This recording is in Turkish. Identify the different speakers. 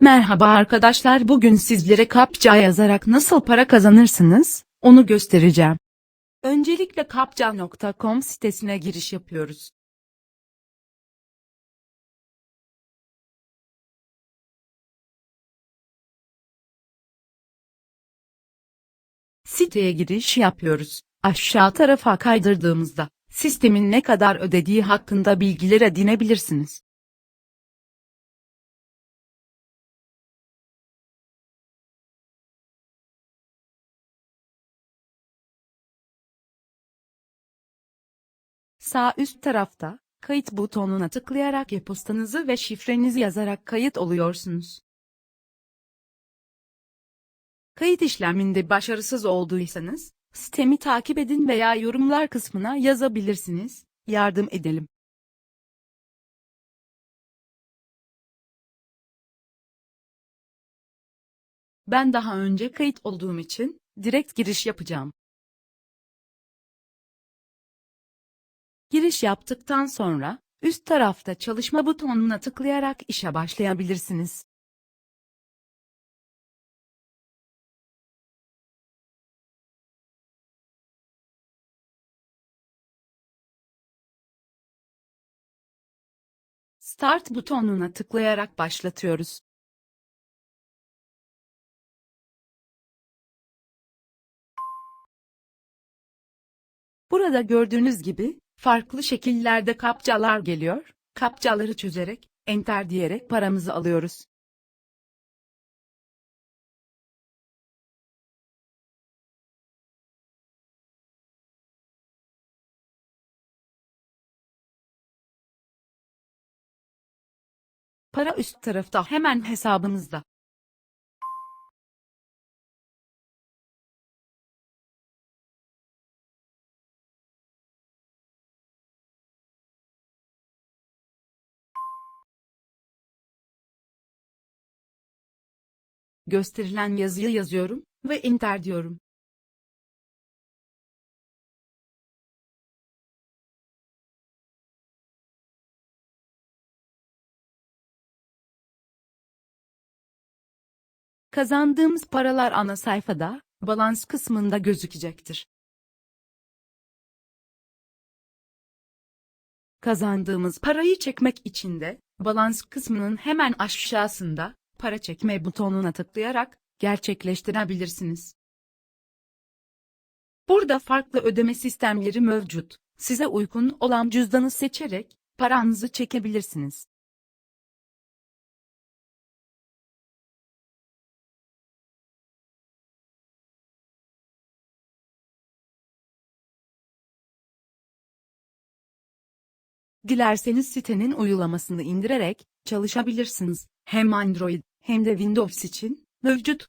Speaker 1: Merhaba arkadaşlar bugün sizlere kapça yazarak nasıl para kazanırsınız onu göstereceğim. Öncelikle kapça.com sitesine giriş yapıyoruz. Siteye giriş yapıyoruz. Aşağı tarafa kaydırdığımızda sistemin ne kadar ödediği hakkında bilgiler edinebilirsiniz. Sağ üst tarafta kayıt butonuna tıklayarak e-postanızı ve şifrenizi yazarak kayıt oluyorsunuz. Kayıt işleminde başarısız olduysanız, sitemi takip edin veya yorumlar kısmına yazabilirsiniz, yardım edelim. Ben daha önce kayıt olduğum için, direkt giriş yapacağım. Giriş yaptıktan sonra, üst tarafta çalışma butonuna tıklayarak işe başlayabilirsiniz. Start butonuna tıklayarak başlatıyoruz. Burada gördüğünüz gibi, farklı şekillerde kapçalar geliyor. Kapçaları çözerek, enter diyerek paramızı alıyoruz. Para üst tarafta hemen hesabınızda. Gösterilen yazıyı yazıyorum ve enter diyorum. Kazandığımız paralar ana sayfada, balans kısmında gözükecektir. Kazandığımız parayı çekmek için de, balans kısmının hemen aşağısında, para çekme butonuna tıklayarak, gerçekleştirebilirsiniz. Burada farklı ödeme sistemleri mevcut. Size uygun olan cüzdanı seçerek, paranızı çekebilirsiniz. Dilerseniz sitenin uygulamasını indirerek çalışabilirsiniz. Hem Android hem de Windows için mevcut.